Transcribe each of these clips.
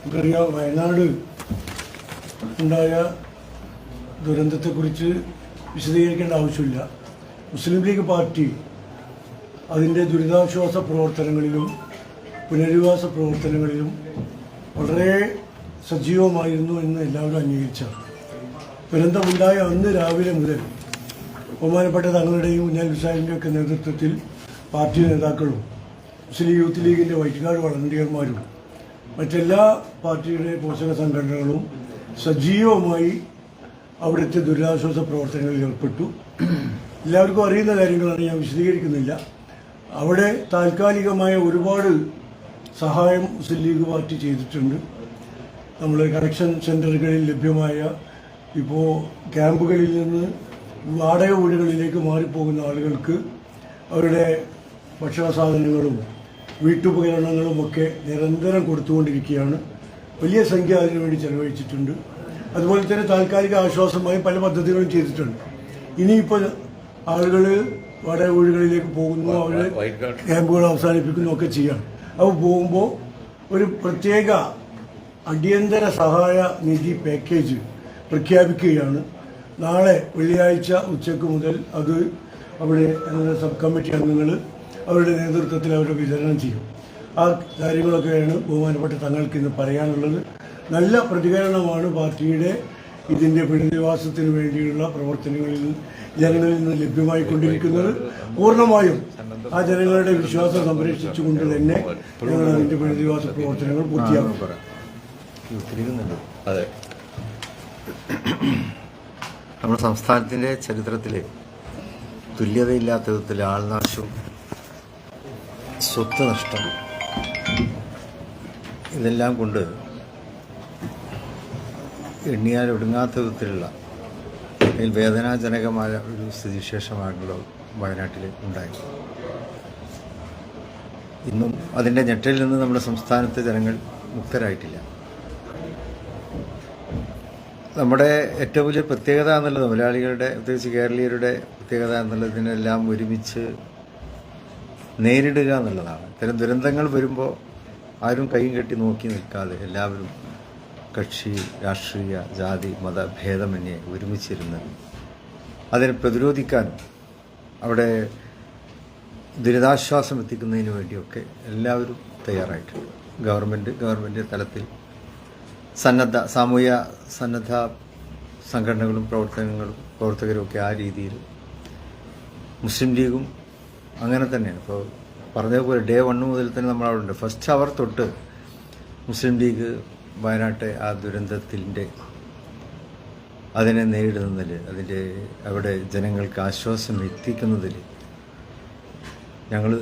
നമുക്കറിയാം വയനാട് ഉണ്ടായ ദുരന്തത്തെക്കുറിച്ച് വിശദീകരിക്കേണ്ട ആവശ്യമില്ല. മുസ്ലിം ലീഗ് പാർട്ടി അതിന്റെ ദുരിതാശ്വാസ പ്രവർത്തനങ്ങളിലും പുനരധിവാസ പ്രവർത്തനങ്ങളിലും വളരെ സജീവമായിരുന്നു എന്ന് എല്ലാവരും അംഗീകരിച്ചാണ്. ദുരന്തമുണ്ടായ അന്ന് രാവിലെ മുതൽ ബഹുമാനപ്പെട്ട തങ്ങളുടെയും ഉന്നൽ വിസാരിന്റെ നേതൃത്വത്തിൽ പാർട്ടി നേതാക്കളും മുസ്ലിം യൂത്ത് ലീഗിന്റെ വൈറ്റ്കാട് വളണ്ടിയർമാരും മറ്റെല്ലാ പാർട്ടിയുടെ പോഷക സംഘടനകളും സജീവമായി അവിടുത്തെ ദുരിതാശ്വാസ പ്രവർത്തനങ്ങളിൽ ഏർപ്പെട്ടു. എല്ലാവർക്കും അറിയുന്ന കാര്യങ്ങളാണ് ഞാൻ വിശദീകരിക്കുന്നില്ല. അവിടെ താൽക്കാലികമായ ഒരുപാട് സഹായം മുസ്ലിം ലീഗ് പാർട്ടി ചെയ്തിട്ടുണ്ട്. നമ്മൾ കണക്ഷൻ സെന്ററുകളിൽ ലഭ്യമായ ഇപ്പോൾ ക്യാമ്പുകളിൽ നിന്ന് വാടക വീടുകളിലേക്ക് മാറിപ്പോകുന്ന ആളുകൾക്ക് അവരുടെ ഭക്ഷണ സാധനങ്ങളും വീട്ടുപകരണങ്ങളും ഒക്കെ നിരന്തരം കൊടുത്തുകൊണ്ടിരിക്കുകയാണ്. വലിയ സംഖ്യ അതിനുവേണ്ടി ചെലവഴിച്ചിട്ടുണ്ട്. അതുപോലെ തന്നെ താൽക്കാലിക ആശ്വാസമായി പല പദ്ധതികളും ചെയ്തിട്ടുണ്ട്. ഇനിയിപ്പോൾ ആളുകൾ വട വീടുകളിലേക്ക് പോകുന്നു അവർ ക്യാമ്പുകൾ അവസാനിപ്പിക്കുന്നു ഒക്കെ ചെയ്യണം. അപ്പോൾ പോകുമ്പോൾ ഒരു പ്രത്യേക അടിയന്തര സഹായ നിധി പാക്കേജ് പ്രഖ്യാപിക്കുകയാണ്. നാളെ വെള്ളിയാഴ്ച ഉച്ചയ്ക്ക് മുതൽ അത് അവിടെ സബ് കമ്മിറ്റി അംഗങ്ങൾ അവരുടെ നേതൃത്വത്തിൽ അവർ വിതരണം ചെയ്യും. ആ കാര്യങ്ങളൊക്കെയാണ് ബഹുമാനപ്പെട്ട തങ്ങൾക്ക് ഇന്ന് പറയാനുള്ളത്. നല്ല പ്രതികരണമാണ് പാർട്ടിയുടെ ഇതിന്റെ പുനരധിവാസത്തിന് വേണ്ടിയുള്ള പ്രവർത്തനങ്ങളിൽ ജനങ്ങളിൽ നിന്ന് ലഭ്യമായിക്കൊണ്ടിരിക്കുന്നത് പൂർണമായും ആ ജനങ്ങളുടെ വിശ്വാസം സംരക്ഷിച്ചുകൊണ്ട് തന്നെ ഞങ്ങൾ അതിന്റെ പുനരധിവാസ പ്രവർത്തനങ്ങൾ പൂർത്തിയാക്കും. അതെ. നമ്മുടെ സംസ്ഥാനത്തിന്റെ ചരിത്രത്തിൽ തുല്യതയില്ലാത്ത വിധത്തിൽ ആൾനാശവും സ്വത്ത് നഷ്ടം. ഇതെല്ലാം കൊണ്ട് എണ്ണിയാൽ ഒടുങ്ങാത്ത വിധത്തിലുള്ള അല്ലെങ്കിൽ വേദനാജനകമായ ഒരു സ്ഥിതിവിശേഷമാണല്ലോ വയനാട്ടിൽ ഉണ്ടായി ഇന്നും അതിന്റെ ഞെട്ടലിൽ നിന്ന് നമ്മുടെ സംസ്ഥാനത്തെ ജനങ്ങൾ മുക്തരായിട്ടില്ല. നമ്മുടെ ഏറ്റവും വലിയ പ്രത്യേകത എന്നുള്ളത് മലയാളികളുടെ പ്രത്യേകിച്ച് കേരളീയരുടെ പ്രത്യേകത എന്നുള്ളതിനെല്ലാം ഒരുമിച്ച് നേരിടുക എന്നുള്ളതാണ്. ഇത്തരം ദുരന്തങ്ങൾ വരുമ്പോൾ ആരും കൈയും കെട്ടി നോക്കി നിൽക്കാതെ എല്ലാവരും കക്ഷി രാഷ്ട്രീയ ജാതി മത ഭേദമന്യേ ഒരുമിച്ചിരുന്ന് അതിനെ പ്രതിരോധിക്കാൻ അവിടെ ദുരിതാശ്വാസം എത്തിക്കുന്നതിന് വേണ്ടിയൊക്കെ എല്ലാവരും തയ്യാറായിട്ടുണ്ട്. ഗവൺമെന്റ് ഗവൺമെന്റ് തലത്തിൽ സന്നദ്ധ സാമൂഹ്യ സന്നദ്ധ സംഘടനകളും പ്രവർത്തനങ്ങളും പ്രവർത്തകരും ഒക്കെ ആ രീതിയിൽ മുസ്ലിം ലീഗും അങ്ങനെ തന്നെയാണ്. ഇപ്പോൾ പറഞ്ഞതുപോലെ ഡേ വണ്ണ് മുതൽ തന്നെ നമ്മൾ അവിടെ ഉണ്ട്. ഫസ്റ്റ് അവർ തൊട്ട് മുസ്ലിം ലീഗ് വയനാട്ടെ ആ ദുരന്തത്തിന്റെ അതിനെ നേരിടുന്നതിൽ അതിന്റെ അവിടെ ജനങ്ങൾക്ക് ആശ്വാസം എത്തിക്കുന്നതിൽ ഞങ്ങൾ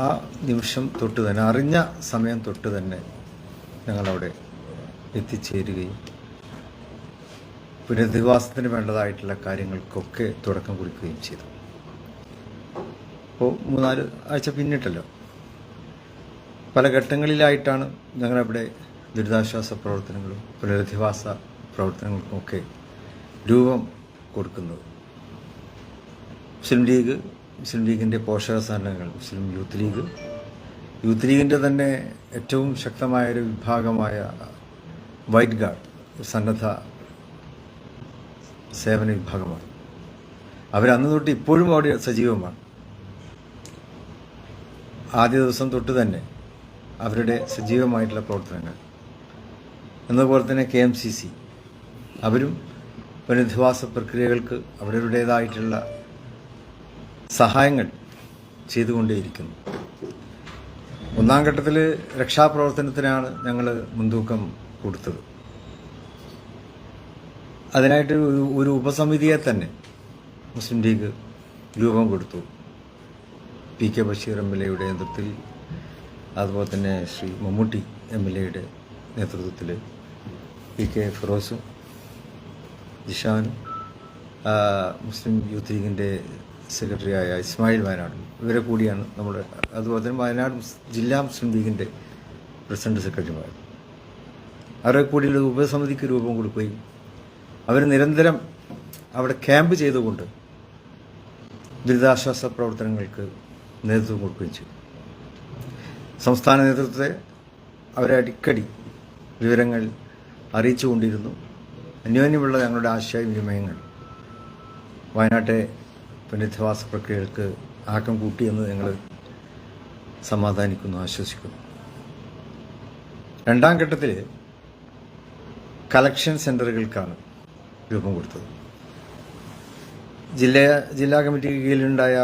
ആ നിമിഷം തൊട്ട് തന്നെ അറിഞ്ഞ സമയം തൊട്ട് തന്നെ ഞങ്ങളവിടെ എത്തിച്ചേരുകയും പുനരധിവാസത്തിന് വേണ്ടതായിട്ടുള്ള കാര്യങ്ങൾക്കൊക്കെ തുടക്കം കുറിക്കുകയും ചെയ്തു. അപ്പോൾ മൂന്നാൽ ആഴ്ച പിന്നിട്ടല്ലോ. പല ഘട്ടങ്ങളിലായിട്ടാണ് ഞങ്ങളവിടെ ദുരിതാശ്വാസ പ്രവർത്തനങ്ങളും പുനരധിവാസ പ്രവർത്തനങ്ങൾക്കുമൊക്കെ രൂപം കൊടുക്കുന്നത്. മുസ്ലിം ലീഗ് മുസ്ലിം ലീഗിന്റെ പോഷക സംഘടനകൾ മുസ്ലിം യൂത്ത് ലീഗ്. യൂത്ത് ലീഗിന്റെ തന്നെ ഏറ്റവും ശക്തമായ ഒരു വിഭാഗമായ വൈറ്റ് ഗാർഡ് സന്നദ്ധ സേവന വിഭാഗമാണ്. അവരന്ന് തൊട്ട് ഇപ്പോഴും അവിടെ സജീവമാണ്. ആദ്യ ദിവസം തൊട്ട് തന്നെ അവരുടെ സജീവമായിട്ടുള്ള പ്രവർത്തനങ്ങൾ. എന്നതുപോലെ തന്നെ കെ എം സി സി. അവരും പുനരധിവാസ പ്രക്രിയകൾക്ക് അവരുടേതായിട്ടുള്ള സഹായങ്ങൾ ചെയ്തുകൊണ്ടേയിരിക്കുന്നു. ഒന്നാം ഘട്ടത്തിൽ രക്ഷാപ്രവർത്തനത്തിനാണ് ഞങ്ങൾ മുൻതൂക്കം കൊടുത്തത്. അതിനായിട്ട് ഒരു ഒരു ഉപസമിതിയെ തന്നെ മുസ്ലിം ലീഗ് രൂപം കൊടുത്തു. P K Basheer M L എയുടെ നേതൃത്വത്തിൽ അതുപോലെ തന്നെ ശ്രീ മമ്മൂട്ടി എം എൽ എയുടെ നേതൃത്വത്തിൽ പി കെ ഫിറോസും ജിഷാനും മുസ്ലിം യൂത്ത് ലീഗിന്റെ സെക്രട്ടറിയായ ഇസ്മായിൽ വയനാടും ഇവരെ കൂടിയാണ് നമ്മുടെ അതുപോലെ തന്നെ വയനാട് ജില്ലാ മുസ്ലിം ലീഗിന്റെ പ്രസിഡന്റ് സെക്രട്ടറിമാർ. അവരെ കൂടിയുള്ള ഉപസമിതിക്ക് രൂപം കൊടുക്കുകയും അവർ നിരന്തരം അവിടെ ക്യാമ്പ് ചെയ്തുകൊണ്ട് ദുരിതാശ്വാസ പ്രവർത്തനങ്ങൾക്ക് നേതൃത്വം കൊടുക്കുകയും ചെയ്തു. സംസ്ഥാന നേതൃത്വത്തെ അവരെ അടിക്കടി വിവരങ്ങൾ അറിയിച്ചുകൊണ്ടിരുന്നു അന്യോന്യമുള്ള ഞങ്ങളുടെ ആശയവിനിമയങ്ങൾ വയനാട്ടെ പുനരധിവാസ പ്രക്രിയകൾക്ക് ആക്കം കൂട്ടിയെന്ന് ഞങ്ങൾ സമാധാനിക്കുന്നു ആശ്വസിക്കുന്നു. രണ്ടാം ഘട്ടത്തിൽ കളക്ഷൻ സെന്ററുകൾക്കാണ് രൂപം കൊടുത്തത്. ജില്ല ജില്ലാ കമ്മിറ്റിക്ക് കീഴിലുണ്ടായ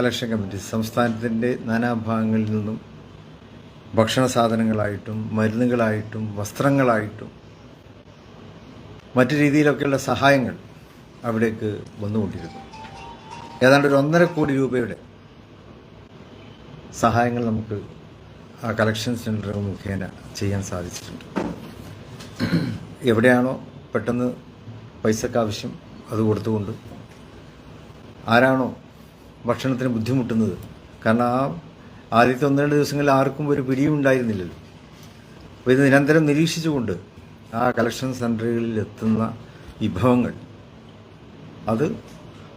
കളക്ഷൻ കമ്മിറ്റി സംസ്ഥാനത്തിന്റെ നാനാഭാഗങ്ങളിൽ നിന്നും ഭക്ഷണ സാധനങ്ങളായിട്ടും മരുന്നുകളായിട്ടും വസ്ത്രങ്ങളായിട്ടും മറ്റു രീതിയിലൊക്കെയുള്ള സഹായങ്ങൾ അവിടേക്ക് വന്നുകൊണ്ടിരുന്നു. ഏതാണ്ട് ഒരു ഒന്നര കോടി രൂപയുടെ സഹായങ്ങൾ നമുക്ക് ആ കളക്ഷൻ സെന്റർ മുഖേന ചെയ്യാൻ സാധിച്ചിട്ടുണ്ട്. എവിടെയാണോ പെട്ടെന്ന് പൈസക്ക് ആവശ്യം അത് കൊടുത്തുകൊണ്ട് ആരാണോ ഭക്ഷണത്തിന് ബുദ്ധിമുട്ടുന്നത്. കാരണം ആ ആദ്യത്തെ ഒന്ന് രണ്ട് ദിവസങ്ങളിൽ ആർക്കും ഒരു പിടിയും ഉണ്ടായിരുന്നില്ലല്ലോ. അപ്പോൾ ഇത് നിരന്തരം നിരീക്ഷിച്ചുകൊണ്ട് ആ കളക്ഷൻ സെന്ററുകളിൽ എത്തുന്ന വിഭവങ്ങൾ അത്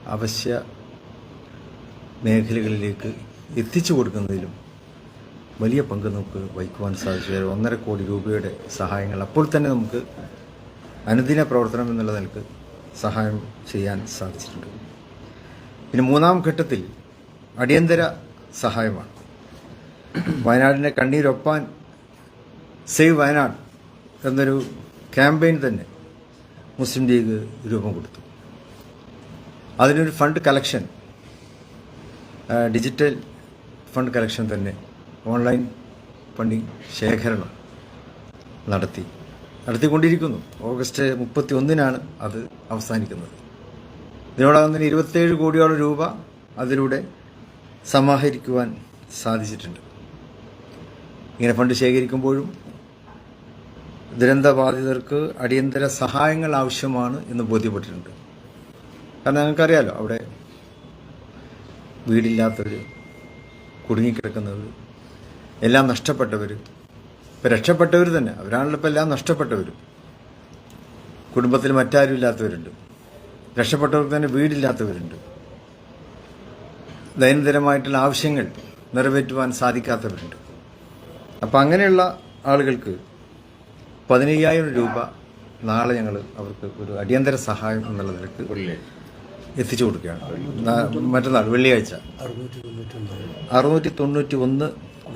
അവശ്യ മേഖലകളിലേക്ക് എത്തിച്ചു കൊടുക്കുന്നതിലും വലിയ പങ്ക് നമുക്ക് വഹിക്കുവാൻ സാധിച്ചു. ഒന്നര കോടി രൂപയുടെ സഹായങ്ങൾ അപ്പോൾ തന്നെ നമുക്ക് അനുദിന പ്രവർത്തനം എന്നുള്ള നിലയ്ക്ക് സഹായം ചെയ്യാൻ സാധിച്ചിട്ടുണ്ട്. പിന്നെ മൂന്നാം ഘട്ടത്തിൽ അടിയന്തര സഹായമാണ്. വയനാടിന്റെ കണ്ണീരൊപ്പാൻ സേവ് വയനാട് എന്നൊരു ക്യാമ്പയിൻ തന്നെ മുസ്ലിം ലീഗ് രൂപം കൊടുത്തു. അതിനൊരു fund collection digital fund collection തന്നെ ഓൺലൈൻ ഫണ്ടിങ് ശേഖരണം നടത്തി. നടത്തിക്കൊണ്ടിരിക്കുന്നു. ഓഗസ്റ്റ് മുപ്പത്തി ഒന്നിനാണ് അത് അവസാനിക്കുന്നത്. ഇതിനോടകം തന്നെ ഇരുപത്തേഴ് കോടിയോളം രൂപ അതിലൂടെ സമാഹരിക്കുവാൻ സാധിച്ചിട്ടുണ്ട്. ഇങ്ങനെ ഫണ്ട് ശേഖരിക്കുമ്പോഴും ദുരന്തബാധിതർക്ക് അടിയന്തര സഹായങ്ങൾ ആവശ്യമാണ് എന്ന് ബോധ്യപ്പെട്ടിട്ടുണ്ട്. കാരണം ഞങ്ങൾക്കറിയാലോ അവിടെ വീടില്ലാത്തവർ കുടുങ്ങിക്കിടക്കുന്നവർ എല്ലാം നഷ്ടപ്പെട്ടവർ ഇപ്പം രക്ഷപ്പെട്ടവർ തന്നെ. അവരാണല്ലോ ഇപ്പം എല്ലാം നഷ്ടപ്പെട്ടവർ കുടുംബത്തിൽ മറ്റാരും ഇല്ലാത്തവരുണ്ട് രക്ഷപ്പെട്ടവർക്ക് തന്നെ വീടില്ലാത്തവരുണ്ട്. ദൈനംദിനമായിട്ടുള്ള ആവശ്യങ്ങൾ നിറവേറ്റുവാൻ സാധിക്കാത്തവരുണ്ട്. അപ്പം അങ്ങനെയുള്ള ആളുകൾക്ക് പതിനയ്യായിരം രൂപ നാളെ ഞങ്ങൾ അവർക്ക് ഒരു അടിയന്തര സഹായം എന്നുള്ള നിലയ്ക്ക് എത്തിച്ചു കൊടുക്കുകയാണ്. മറ്റന്നാൾ വെള്ളിയാഴ്ച. അറുന്നൂറ്റി തൊണ്ണൂറ്റി ഒന്ന്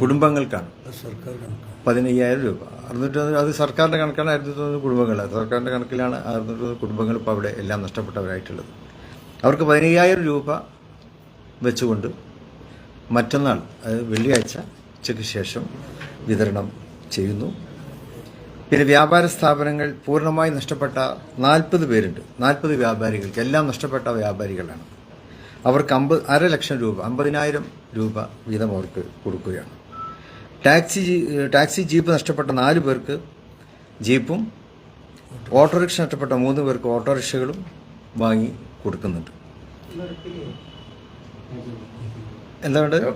കുടുംബങ്ങൾക്കാണ്. സർക്കാർ കണക്കാണ്. പതിനയ്യായിരം രൂപ. അറുന്നൂറ്റി അത് സർക്കാരിന്റെ കണക്കാണ് ആയിരത്തി തൊണ്ണൂറ് കുടുംബങ്ങൾ സർക്കാരിന്റെ കണക്കിലാണ് അറുന്നൂറ്റി കുടുംബങ്ങൾ ഇപ്പോൾ അവിടെ എല്ലാം നഷ്ടപ്പെട്ടവരായിട്ടുള്ളത്. അവർക്ക് പതിനയ്യായിരം രൂപ വെച്ചുകൊണ്ട് മറ്റന്നാൾ വെള്ളിയാഴ്ച ഉച്ചയ്ക്ക് ശേഷം വിതരണം ചെയ്യുന്നു. പിന്നെ വ്യാപാര സ്ഥാപനങ്ങൾ പൂർണമായി നഷ്ടപ്പെട്ട നാൽപ്പത് പേരുണ്ട്. നാൽപ്പത് വ്യാപാരികൾക്ക് എല്ലാം നഷ്ടപ്പെട്ട വ്യാപാരികളാണ്. അവർക്ക് അമ്പത് അര ലക്ഷം രൂപ അമ്പതിനായിരം രൂപ വീതം അവർക്ക് കൊടുക്കുകയാണ്. ടാക്സി ടാക്സി ജീപ്പ് നഷ്ടപ്പെട്ട നാല് പേർക്ക് ജീപ്പും ഓട്ടോറിക്ഷ നഷ്ടപ്പെട്ട മൂന്ന് പേർക്ക് ഓട്ടോറിക്ഷകളും വാങ്ങി കൊടുക്കുന്നുണ്ട്. എന്താണ് അതായത്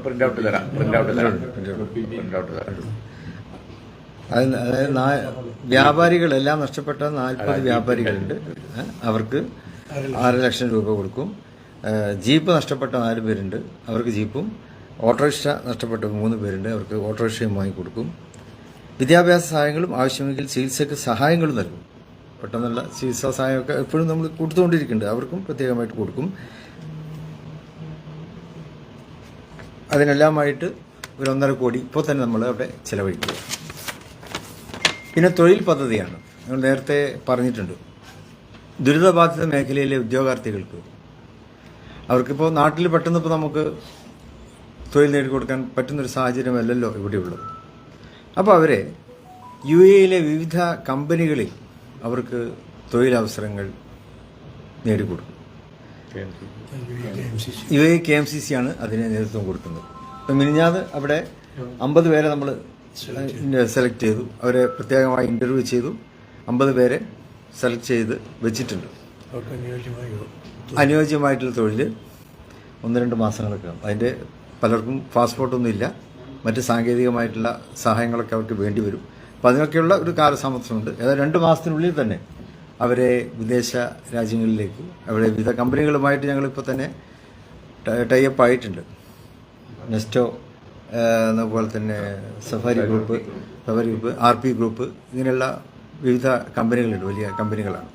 വ്യാപാരികളെല്ലാം നഷ്ടപ്പെട്ട നാൽപ്പത് വ്യാപാരികളുണ്ട്. അവർക്ക് ആറ് ലക്ഷം രൂപ കൊടുക്കും. ജീപ്പ് നഷ്ടപ്പെട്ട നാല് പേരുണ്ട്. അവർക്ക് ജീപ്പും ഓട്ടോറിക്ഷ നഷ്ടപ്പെട്ട മൂന്ന് പേരുണ്ട്. അവർക്ക് ഓട്ടോറിക്ഷയും വാങ്ങി കൊടുക്കും. വിദ്യാഭ്യാസ സഹായങ്ങളും ആവശ്യമെങ്കിൽ ചികിത്സയ്ക്ക് സഹായങ്ങളും നൽകും. പെട്ടെന്നുള്ള ചികിത്സാ സഹായമൊക്കെ എപ്പോഴും നമ്മൾ കൊടുത്തുകൊണ്ടിരിക്കുന്നുണ്ട്. അവർക്കും പ്രത്യേകമായിട്ട് കൊടുക്കും. അതിനെല്ലാമായിട്ട് ഒരു ഒന്നര കോടി ഇപ്പോൾ തന്നെ നമ്മൾ അവിടെ ചിലവഴിക്കുക. പിന്നെ തൊഴിൽ പദ്ധതിയാണ്. നമ്മൾ നേരത്തെ പറഞ്ഞിട്ടുണ്ട്. ദുരിതബാധിത മേഖലയിലെ ഉദ്യോഗാർത്ഥികൾക്ക് അവർക്കിപ്പോൾ നാട്ടിൽ പെട്ടെന്ന് ഇപ്പോൾ നമുക്ക് തൊഴിൽ നേടിക്കൊടുക്കാൻ പറ്റുന്നൊരു സാഹചര്യമല്ലല്ലോ ഇവിടെയുള്ളത്. അപ്പോൾ അവരെ യു എയിലെ വിവിധ കമ്പനികളിൽ അവർക്ക് തൊഴിലവസരങ്ങൾ നേടിക്കൊടുക്കും. U A K M C C ആണ് അതിന് നേതൃത്വം കൊടുക്കുന്നത്. ഇപ്പം മിനിഞ്ഞാത് അവിടെ അമ്പത് പേരെ നമ്മൾ സെലക്ട് ചെയ്തു. അവരെ പ്രത്യേകമായി ഇന്റർവ്യൂ ചെയ്തു. അമ്പത് പേരെ സെലക്ട് ചെയ്ത് വെച്ചിട്ടുണ്ട്. അനുയോജ്യമായിട്ടുള്ള തൊഴിൽ ഒന്ന് രണ്ട് മാസങ്ങളൊക്കെ അതിന്റെ പലർക്കും പാസ്പോർട്ടൊന്നും ഇല്ല മറ്റ് സാങ്കേതികമായിട്ടുള്ള സഹായങ്ങളൊക്കെ അവർക്ക് വേണ്ടി വരും അപ്പം അതിനൊക്കെയുള്ള ഒരു കാലതാമസമുണ്ട്. ഏതാ രണ്ട് മാസത്തിനുള്ളിൽ തന്നെ അവരെ വിദേശ രാജ്യങ്ങളിലേക്ക് അവരെ വിവിധ കമ്പനികളുമായിട്ട് ഞങ്ങളിപ്പോൾ തന്നെ ടൈപ്പ് ആയിട്ടുണ്ട് നെസ്റ്റോ അതുപോലെ തന്നെ Safari group Safari group R P group ഇങ്ങനെയുള്ള വിവിധ കമ്പനികളുണ്ട് വലിയ കമ്പനികളാണ്.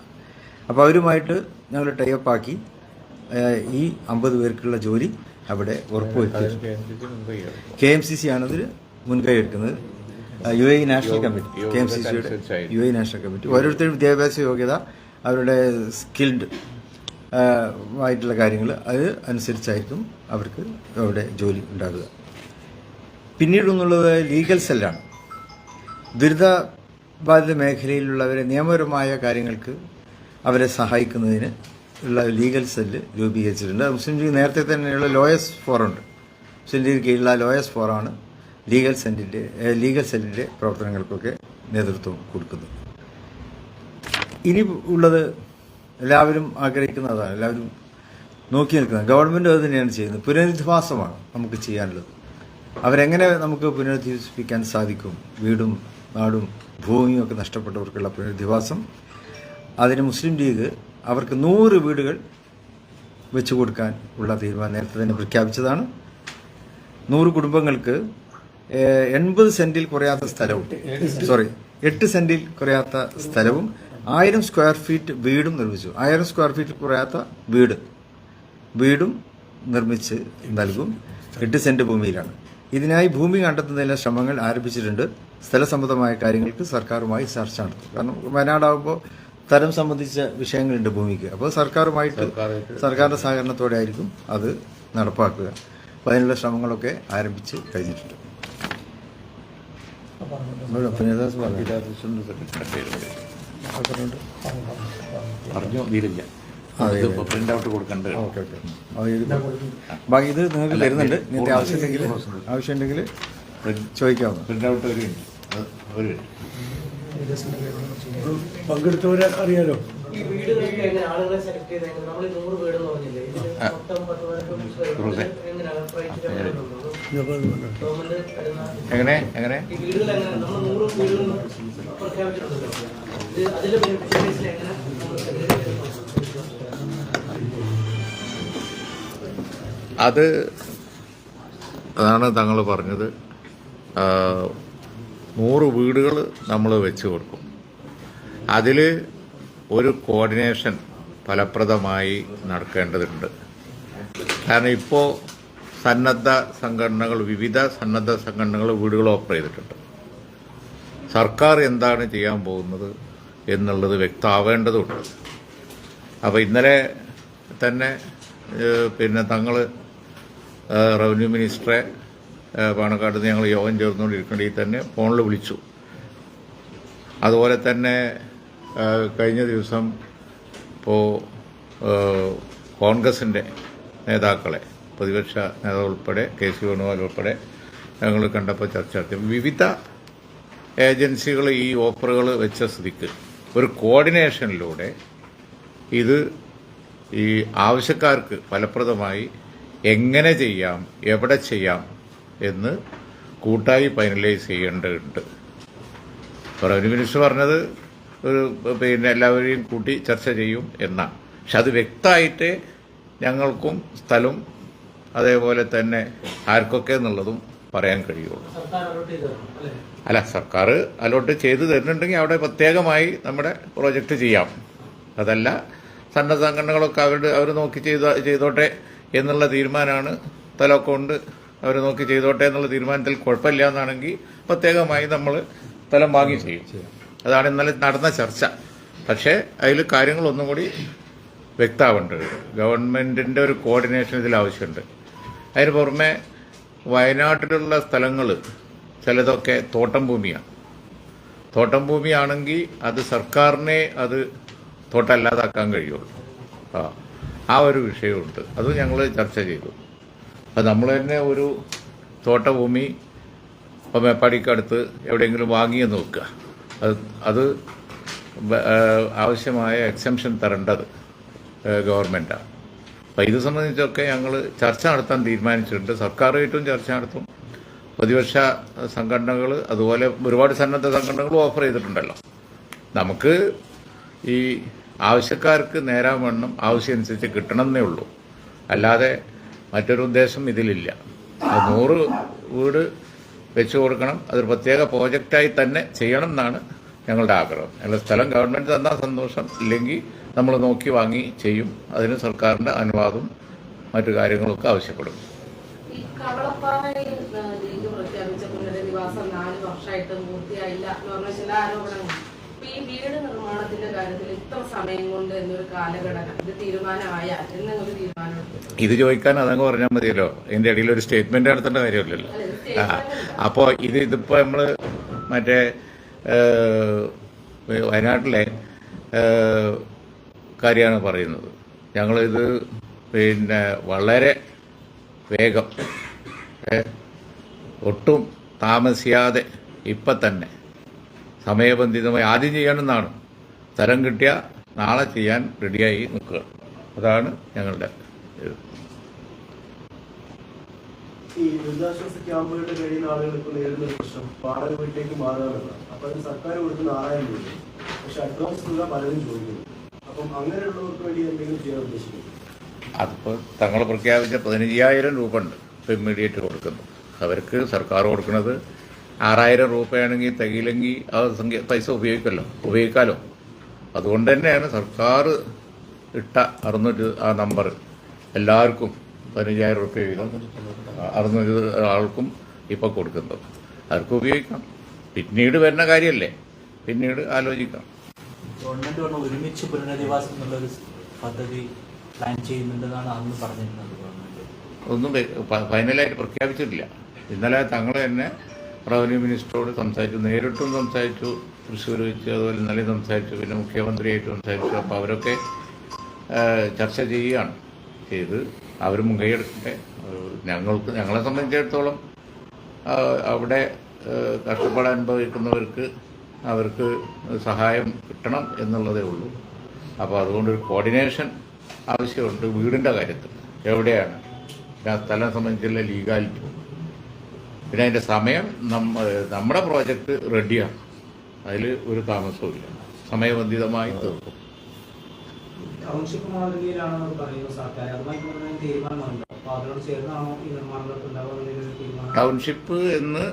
അപ്പോൾ അവരുമായിട്ട് ഞങ്ങൾ ടൈപ്പ് ആക്കി ഈ അമ്പത് പേർക്കുള്ള ജോലി അവിടെ ഉറപ്പുവരുത്തി കെ എം സി സി ആണതിൽ മുൻകൈ എടുക്കുന്നത്. U A national committee K M C സിയുടെ യു എ നാഷണൽ കമ്മിറ്റി. ഓരോരുത്തരും വിദ്യാഭ്യാസ യോഗ്യത അവരുടെ സ്കിൽഡ് ആയിട്ടുള്ള കാര്യങ്ങൾ അത് അനുസരിച്ചായിരിക്കും അവർക്ക് അവിടെ ജോലി ഉണ്ടാകുക പിന്നീടൊന്നുള്ളത് ലീഗൽ സെല്ലാണ്. ദുരിതബാധിത മേഖലയിലുള്ളവരെ നിയമപരമായ കാര്യങ്ങൾക്ക് അവരെ സഹായിക്കുന്നതിന് ഉള്ള ലീഗൽ സെല്ല് രൂപീകരിച്ചിട്ടുണ്ട്. മുസ്ലിം ലീഗ് നേരത്തെ തന്നെയുള്ള ലോയസ് ഫോറുണ്ട് മുസ്ലിം ലീഗ് കീഴിലുള്ള ലോയസ് ഫോറാണ് ലീഗൽ സെല്ലിന്റെ ലീഗൽ സെല്ലിന്റെ പ്രവർത്തനങ്ങൾക്കൊക്കെ നേതൃത്വം കൊടുക്കുന്നത്. ഇനി ഉള്ളത് എല്ലാവരും ആഗ്രഹിക്കുന്നതാണ് എല്ലാവരും നോക്കി നിൽക്കുന്നത്. ഗവൺമെന്റ് അത് തന്നെയാണ് ചെയ്യുന്നത്. പുനരധിവാസമാണ് നമുക്ക് ചെയ്യാനുള്ളത്. അവരെങ്ങനെ നമുക്ക് പുനരധിവസിപ്പിക്കാൻ സാധിക്കും? വീടും നാടും ഭൂമിയും ഒക്കെ നഷ്ടപ്പെട്ടവർക്കുള്ള പുനരധിവാസം. അതിന് മുസ്ലിം ലീഗ് അവർക്ക് നൂറ് വീടുകൾ വെച്ചു കൊടുക്കാൻ ഉള്ള തീരുമാനം നേരത്തെ തന്നെ പ്രഖ്യാപിച്ചതാണ്. നൂറ് കുടുംബങ്ങൾക്ക് എൺപത് സെന്റിൽ കുറയാത്ത സ്ഥലവും സോറി എട്ട് സെന്റിൽ കുറയാത്ത സ്ഥലവും ആയിരം സ്ക്വയർ ഫീറ്റ് വീടും നിർമ്മിച്ചു. ആയിരം സ്ക്വയർ ഫീറ്റ് കുറയാത്ത വീട് വീടും നിർമ്മിച്ച് നൽകും എട്ട് സെന്റ് ഭൂമിയിലാണ്. ഇതിനായി ഭൂമി കണ്ടെത്തുന്നതിനുള്ള ശ്രമങ്ങൾ ആരംഭിച്ചിട്ടുണ്ട്. സ്ഥലസംബന്ധമായ കാര്യങ്ങൾക്ക് സർക്കാരുമായി ചർച്ച നടത്തും. കാരണം വയനാടാകുമ്പോൾ തരം സംബന്ധിച്ച വിഷയങ്ങളുണ്ട് ഭൂമിക്ക്. അപ്പോൾ സർക്കാരുമായിട്ട് സർക്കാരിന്റെ സഹകരണത്തോടെ ആയിരിക്കും അത് നടപ്പാക്കുക. അപ്പോൾ അതിനുള്ള ശ്രമങ്ങളൊക്കെ ആരംഭിച്ച് കഴിഞ്ഞിട്ടുണ്ട്. പറഞ്ഞു. ബാക്കി ഇത് നിങ്ങൾക്ക് തരുന്നുണ്ട്. ആവശ്യമുണ്ടെങ്കിൽ ആവശ്യമുണ്ടെങ്കിൽ ചോദിക്കാവുന്ന പ്രിന്റ് ഔട്ട് ഒരു. പങ്കെടുത്തവരെ അറിയാലോ? എങ്ങനെ ആളുകളെ സെലക്ട് ചെയ്ത് എങ്ങനെ അത് അതാണ് താങ്കൾ പറഞ്ഞത്. നൂറ് വീടുകൾ നമ്മൾ വെച്ച് കൊടുക്കും. അതിൽ ഒരു കോർഡിനേഷൻ ഫലപ്രദമായി നടക്കേണ്ടതുണ്ട്. കാരണം ഇപ്പോൾ സന്നദ്ധ സംഘടനകൾ വിവിധ സന്നദ്ധ സംഘടനകൾ വീടുകൾ ഓഫർ ചെയ്തിട്ടുണ്ട്. സർക്കാർ എന്താണ് ചെയ്യാൻ പോകുന്നത് എന്നുള്ളത് വ്യക്തമാവേണ്ടതുണ്ട്. അപ്പോൾ ഇന്നലെ തന്നെ പിന്നെ തങ്ങൾ റവന്യൂ മിനിസ്റ്ററെ പാണക്കാട് ഞങ്ങൾ യോഗം ചേർന്നുകൊണ്ടിരിക്കേണ്ടി തന്നെ ഫോണിൽ വിളിച്ചു. അതുപോലെ തന്നെ കഴിഞ്ഞ ദിവസം ഇപ്പോൾ കോൺഗ്രസിന്റെ നേതാക്കളെ പ്രതിപക്ഷ നേതാവ് ഉൾപ്പെടെ കെ സി വേണുഗോപാൽ ഉൾപ്പെടെ ഞങ്ങൾ കണ്ടപ്പോൾ ചർച്ച നടത്തി. വിവിധ ഏജൻസികൾ ഈ ഓഫറുകൾ വെച്ച സ്ഥിതിക്ക് ഒരു കോർഡിനേഷനിലൂടെ ഇത് ഈ ആവശ്യക്കാർക്ക് ഫലപ്രദമായി എങ്ങനെ ചെയ്യാം എവിടെ ചെയ്യാം എന്ന് കൂട്ടായി ഫൈനലൈസ് ചെയ്യേണ്ടതുണ്ട്. റവന്യൂ മിനിസ്റ്റർ പറഞ്ഞത് ഒരു പിന്നെ എല്ലാവരെയും കൂട്ടി ചർച്ച ചെയ്യും എന്നാണ്. പക്ഷെ അത് വ്യക്തമായിട്ട് ഞങ്ങൾക്കും സ്ഥലം അതേപോലെ തന്നെ ആർക്കൊക്കെ എന്നുള്ളതും പറയാൻ കഴിയുള്ളൂ. അല്ലേ സർക്കാർ അലോട്ട് ചെയ്തു തരുന്നുണ്ടെങ്കിൽ അവിടെ പ്രത്യേകമായി നമ്മുടെ പ്രോജക്റ്റ് ചെയ്യാം. അതല്ല സന്നദ്ധ സംഘടനകളൊക്കെ അവരുടെ അവർ നോക്കി ചെയ്ത ചെയ്തോട്ടെ എന്നുള്ള തീരുമാനമാണ് തലൊക്കെ അവർ നോക്കി ചെയ്തോട്ടെ എന്നുള്ള തീരുമാനത്തിൽ കുഴപ്പമില്ല എന്നാണെങ്കിൽ പ്രത്യേകമായി നമ്മൾ സ്ഥലം വാങ്ങി ചെയ്യും. അതാണ് ഇന്നലെ നടന്ന ചർച്ച. പക്ഷേ അതിൽ കാര്യങ്ങളൊന്നും കൂടി വ്യക്തമാവേണ്ടത് ഗവൺമെന്റിന്റെ ഒരു കോർഡിനേഷൻ ഇതിൽ ആവശ്യമുണ്ട്. അതിന് പുറമെ വയനാട്ടിലുള്ള സ്ഥലങ്ങൾ ചിലതൊക്കെ തോട്ടം ഭൂമിയാണ്. തോട്ടം ഭൂമിയാണെങ്കിൽ അത് സർക്കാരിനെ അത് തോട്ടമല്ലാതാക്കാൻ കഴിയുള്ളൂ. ആ ആ ഒരു വിഷയമുണ്ട്. അത് ഞങ്ങൾ ചർച്ച ചെയ്തു. അത് നമ്മൾ തന്നെ ഒരു തോട്ടഭൂമി ഇപ്പം മേപ്പാടിക്കടുത്ത് എവിടെയെങ്കിലും വാങ്ങിയെന്ന് നോക്കുക. അത് അത് ആവശ്യമായ എക്സംഷൻ തരേണ്ടത് ഗവൺമെന്റാണ് അപ്പം ഇത് സംബന്ധിച്ചൊക്കെ ഞങ്ങൾ ചർച്ച നടത്താൻ തീരുമാനിച്ചിട്ടുണ്ട്. സർക്കാരുമായിട്ടും ചർച്ച നടത്തും. പ്രതിപക്ഷ സംഘടനകൾ അതുപോലെ ഒരുപാട് സന്നദ്ധ സംഘടനകളും ഓഫർ ചെയ്തിട്ടുണ്ടല്ലോ. നമുക്ക് ഈ ആവശ്യക്കാർക്ക് നേരാവണ്ണം ആവശ്യമനുസരിച്ച് കിട്ടണമെന്നേ ഉള്ളൂ. അല്ലാതെ മറ്റൊരു ഉദ്ദേശം ഇതിലില്ല. നൂറ് വീട് വെച്ചു കൊടുക്കണം. അതൊരു പ്രത്യേക പ്രോജക്റ്റായി തന്നെ ചെയ്യണം എന്നാണ് ഞങ്ങളുടെ ആഗ്രഹം. ഞങ്ങളുടെ സ്ഥലം ഗവൺമെന്റ് തന്നാൽ സന്തോഷം. ഇല്ലെങ്കിൽ നമ്മൾ നോക്കി വാങ്ങി ചെയ്യും. അതിന് സർക്കാരിന്റെ അനുവാദവും മറ്റു കാര്യങ്ങളൊക്കെ ആവശ്യപ്പെടും. പ്രഖ്യാപിച്ച പുനരധിവാസം നാല് വർഷമായിട്ട് പൂർത്തിയായില്ല എന്ന് പറഞ്ഞ ചില ആരോപണങ്ങൾ ഈ വീട് നിർമ്മാണത്തിന്റെ കാര്യത്തിൽ ഇത്ര സമയം കൊണ്ട് എന്നൊരു കാലഘടന ഇത് തീരുമാനമായാൽ എന്നൊരു തീരുമാനം. ഇത് ചോദിക്കാൻ അതങ്ങ് പറഞ്ഞാൽ മതിയല്ലോ. ഇതിന്റെ ഇടയിൽ ഒരു സ്റ്റേറ്റ്മെന്റ് നടത്തേണ്ട കാര്യമില്ലല്ലോ. ഇത് അപ്പോ ഇത് ഇതിപ്പോ നമ്മൾ മറ്റേ വയനാട്ടിലെ കാര്യമാണ് പറയുന്നത്. ഞങ്ങളിത് പിന്നെ വളരെ വേഗം ഒട്ടും താമസിയാതെ ഇപ്പം തന്നെ സമയബന്ധിതമായി ആദ്യം ചെയ്യണമെന്നാണ് സ്ഥലം കിട്ടിയ നാളെ ചെയ്യാൻ റെഡിയായി നിൽക്കുക. അതാണ് ഞങ്ങളുടെ ഇത്. ഈ ദുരിതാശ്വാസ ക്യാമ്പുകളിൽ കഴിയുന്ന ആളുകൾ ഇപ്പോൾ നേരിടുന്ന പ്രശ്നം വാടക വീട്ടിലേക്ക് അപ്പൊ സർക്കാർ കൊടുക്കുന്ന ആറായിരം രൂപ. പക്ഷെ അഡ്വാൻസ് തുക പലരും ചോദിക്കുന്നു. അപ്പം അങ്ങനെയുള്ളവർക്ക് വേണ്ടി എന്തെങ്കിലും ചെയ്യാൻ ഉദ്ദേശിക്കുന്നു? അതിപ്പോൾ തങ്ങൾ പ്രഖ്യാപിച്ച പതിനഞ്ചായിരം രൂപ ഉണ്ട്. ഇപ്പൊ ഇമ്മീഡിയറ്റ് കൊടുക്കുന്നു. അവർക്ക് സർക്കാർ കൊടുക്കുന്നത് ആറായിരം രൂപയാണെങ്കിൽ തികയില്ലെങ്കിൽ ആ സംഖ്യ പൈസ ഉപയോഗിക്കല്ലോ ഉപയോഗിക്കാമല്ലോ അതുകൊണ്ട് തന്നെയാണ് സർക്കാർ ഇട്ട അറുന്നൂറ്റി ആ നമ്പർ. എല്ലാവർക്കും പതിനഞ്ചായിരം റുപ്യ വീതം അറുന്നൂറ്റി ആൾക്കും ഇപ്പോൾ കൊടുക്കുന്നത്. അവർക്ക് ഉപയോഗിക്കാം. പിന്നീട് വരുന്ന കാര്യമല്ലേ. പിന്നീട് ആലോചിക്കാം. ഗവൺമെന്റ് പറഞ്ഞ ഒരുമിച്ച് പുനരധിവാസം എന്നുള്ളൊരു പദ്ധതി പ്ലാൻ ചെയ്യുന്നുണ്ടെന്നാണ് അന്ന് പറഞ്ഞിരുന്നത് ഗവൺമെന്റ്. ഒന്നും ഫൈനലായിട്ട് പ്രഖ്യാപിച്ചിട്ടില്ല. ഇന്നലെ തങ്ങൾ തന്നെ റവന്യൂ മിനിസ്റ്ററോട് സംസാരിച്ചു നേരിട്ടും സംസാരിച്ചു തൃശ്ശൂർ വെച്ച് അതുപോലെ നല്ല സംസാരിച്ചു പിന്നെ മുഖ്യമന്ത്രിയായിട്ട് സംസാരിച്ചു. അപ്പോൾ അവരൊക്കെ ചർച്ച ചെയ്യുകയാണ് ചെയ്ത്. അവർ മുൻകൈയെടുക്കട്ടെ ഞങ്ങൾക്ക് ഞങ്ങളെ സംബന്ധിച്ചിടത്തോളം അവിടെ കഷ്ടപ്പാട് അനുഭവിക്കുന്നവർക്ക് അവർക്ക് സഹായം കിട്ടണം എന്നുള്ളതേ ഉള്ളൂ. അപ്പോൾ അതുകൊണ്ടൊരു കോർഡിനേഷൻ ആവശ്യമുണ്ട് വീടിന്റെ കാര്യത്തിൽ. എവിടെയാണ്? സ്ഥലം സംബന്ധിച്ചുള്ള ലീഗാലിറ്റി. പിന്നെ അതിന്റെ സമയം നമ്മ നമ്മുടെ പ്രോജക്റ്റ് റെഡിയാണ്. അതിൽ ഒരു താമസവും ഇല്ല സമയബന്ധിതമായി തീർക്കും. ടൗൺഷിപ്പ് എന്ന്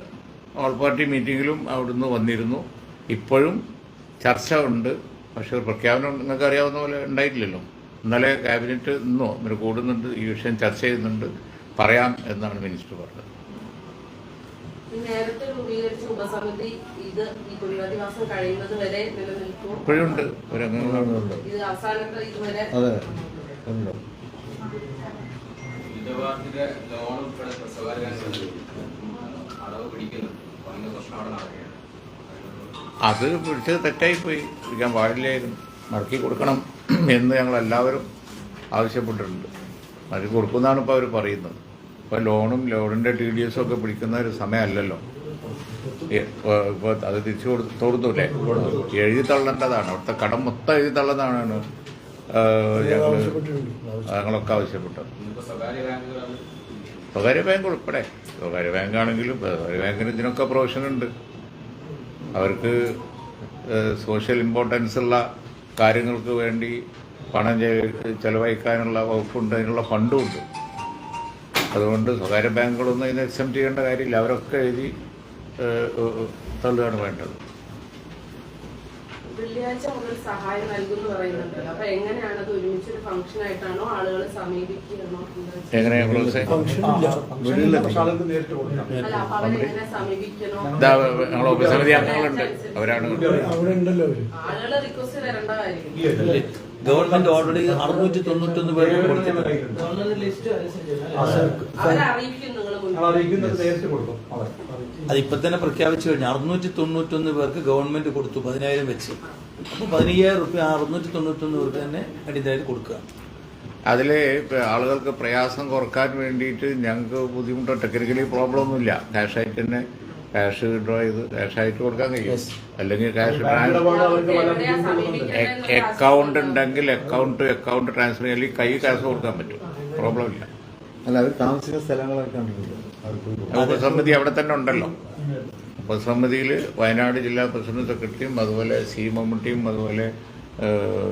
ഓൾ പാർട്ടി മീറ്റിങ്ങിലും അവിടുന്ന് വന്നിരുന്നു. ഇപ്പോഴും ചർച്ച ഉണ്ട്. പക്ഷെ ഒരു പ്രഖ്യാപനം നിങ്ങൾക്ക് അറിയാവുന്ന പോലെ ഉണ്ടായിട്ടില്ലല്ലോ. ഇന്നലെ ക്യാബിനറ്റ് ഇന്നോ ഇവർ കൂടുന്നുണ്ട് ഈ വിഷയം ചർച്ച ചെയ്യുന്നുണ്ട്. പറയാം എന്നാണ് മിനിസ്റ്റർ പറഞ്ഞത്. നേരത്തെ രൂപീകരിച്ച ഉപസമിതി ഇത് ഈ കഴിയുന്നത് വരെ നിലനിൽക്കും. ഇപ്പോഴുണ്ട്. ഒരു അംഗങ്ങളുണ്ട് ഇത് അവസാനത്തെ ഇതുവരെ അതെ. ഉണ്ട്. മിതവാദിന്റെ ലോൺ ഉൾപ്പെടെ സ്വകാര്യ അടവ് പിടിക്കുന്നു. ഭയങ്കര പ്രശ്നം അവിടെ നടക്കുകയാണ്. അത് പിടിച്ചത് തെറ്റായിപ്പോയി. പിടിക്കാൻ പാടില്ലായിരുന്നു മടക്കി കൊടുക്കണം എന്ന് ഞങ്ങൾ എല്ലാവരും ആവശ്യപ്പെട്ടിട്ടുണ്ട്. മടക്കി കൊടുക്കുന്നതാണ് ഇപ്പോൾ അവർ പറയുന്നത്. ഇപ്പോൾ ലോണും ലോണിന്റെ ടി ഡി എസും ഒക്കെ പിടിക്കുന്ന ഒരു സമയമല്ലല്ലോ. ഇപ്പോൾ അത് തിരിച്ചു കൊടുത്ത് തോർന്നൂല്ലേ എഴുതി തള്ളേണ്ടതാണ്. അവിടുത്തെ കടം മൊത്തം എഴുതി തള്ളതാണ് ഞങ്ങളൊക്കെ ആവശ്യപ്പെട്ടത് സ്വകാര്യ ബാങ്ക് ഉൾപ്പെടെ. സ്വകാര്യ ബാങ്കാണെങ്കിലും സ്വകാര്യ ബാങ്കിന് ഇതിനൊക്കെ പ്രൊവിഷൻ ഉണ്ട്. അവർക്ക് സോഷ്യൽ ഇമ്പോർട്ടൻസ് ഉള്ള കാര്യങ്ങൾക്ക് വേണ്ടി പണം ചെലവഴിക്കാനുള്ള വകുപ്പുണ്ട്. അതിനുള്ള ഫണ്ടും ഉണ്ട്. അതുകൊണ്ട് സ്വകാര്യ ബാങ്കുകളൊന്നും ഇതിന് എക്സെപ്റ്റ് ചെയ്യേണ്ട കാര്യമില്ല. അവരൊക്കെ എഴുതി തള്ളുകയാണ് വേണ്ടത്. വെള്ളിയാഴ്ച മുതൽ സഹായം നൽകുമെന്ന് പറയുന്നുണ്ട് അപ്പൊ എങ്ങനെയാണ് അത് ഫംഗ്ഷൻ ആയിട്ടാണോ ആളുകളെ സമീപിക്കണോ? അംഗങ്ങളുണ്ട്. അവരാണ് അവിടെ ഉണ്ടല്ലോ ആളുകളെ റിക്വസ്റ്റ് തരേണ്ട കാര്യം? ഗവൺമെന്റ് ഓൾറെഡി അറുന്നൂറ്റി തൊണ്ണൂറ്റൊന്ന് പേർക്ക് കൊടുത്തിട്ടുണ്ട്. ഗവൺമെന്റ് ലിസ്റ്റ് അനുസരിച്ച് അവരെ അറിയിക്കും നിങ്ങൾ മുൻകൂർ അറിയിക്കുന്നത് നേരിട്ട് കൊടുക്കും. അത് ഇപ്പൊ തന്നെ പ്രഖ്യാപിച്ചു കഴിഞ്ഞു. അറുന്നൂറ്റി തൊണ്ണൂറ്റൊന്ന് പേർക്ക് ഗവൺമെന്റ് കൊടുത്തു പതിനായിരം വെച്ച്. അപ്പൊ പതിനയ്യായിരം റുപ്യ അറുന്നൂറ്റി തൊണ്ണൂറ്റൊന്ന് പേർക്ക് തന്നെ അടിയന്തരമായിട്ട് കൊടുക്കുക. അതിൽ ആളുകൾക്ക് പ്രയാസം കുറയ്ക്കാൻ വേണ്ടിയിട്ട് ഞങ്ങൾക്ക് ബുദ്ധിമുട്ടോ ടെക്നിക്കലി പ്രോബ്ലം ഒന്നുമില്ല. ക്യാഷായിട്ട് തന്നെ ക്യാഷ് വിഡ്രോ ചെയ്ത് ക്യാഷ് ആയിട്ട് കൊടുക്കാൻ കഴിയും. അല്ലെങ്കിൽ ക്യാഷ് അക്കൗണ്ട് ഉണ്ടെങ്കിൽ അക്കൗണ്ട് ടു അക്കൗണ്ട് ട്രാൻസ്ഫർ ചെയ്യാൻ കൈ ക്യാഷ് കൊടുക്കാൻ പറ്റും. പ്രോബ്ലം ഇല്ല. അല്ല അവർ താമസിക്കുന്ന സ്ഥലങ്ങളൊക്കെ ഉപസമിതി അവിടെ തന്നെ ഉണ്ടല്ലോ. ഉപസമിതിയിൽ വയനാട് ജില്ലാ പ്രസിഡന്റ് സെക്രട്ടറിയും അതുപോലെ സി മമ്മൂട്ടിയും അതുപോലെ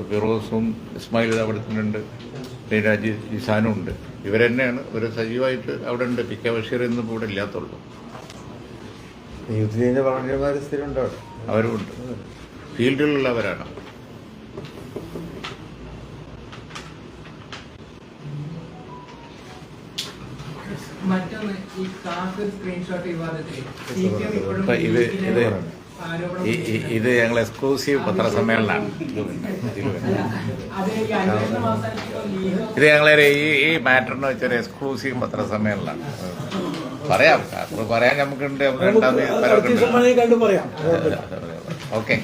ഫിറോസും ഇസ്മായിൽ അവിടെ തന്നെയുണ്ട് ഉണ്ട്. രാജി ജിസാനും ഉണ്ട്. ഇവരെന്നെയാണ്. ഇവർ സജീവമായിട്ട് അവിടെ ഉണ്ട്. പി കെ ബഷീർ ഇന്നും ഇവിടെ ഇല്ലാത്തുള്ളൂ. യൂത്ത് ലീഗിന്റെ വളണ്ടിയർമാർ സ്ഥിരം ഉണ്ട് അവിടെ അവരുമുണ്ട് ഫീൽഡിലുള്ളവരാണ് മറ്റൊന്ന് ഈ സ്ക്രീൻഷോട്ട് വിവാദത്തിൽ ഇത് ഇത് ഇത് ഞങ്ങൾ എക്സ്ക്ലൂസീവ് പത്രസമ്മേളനമാണ്. ഇത് ഞങ്ങളെ ഈ ഈ മാറ്ററിന് വെച്ചൊരു എക്സ്ക്ലൂസീവ് പത്രസമ്മേളനമാണ്. പറയാം. അത് പറയാൻ നമുക്കുണ്ട്. രണ്ടാം തീയതി ഓക്കെ.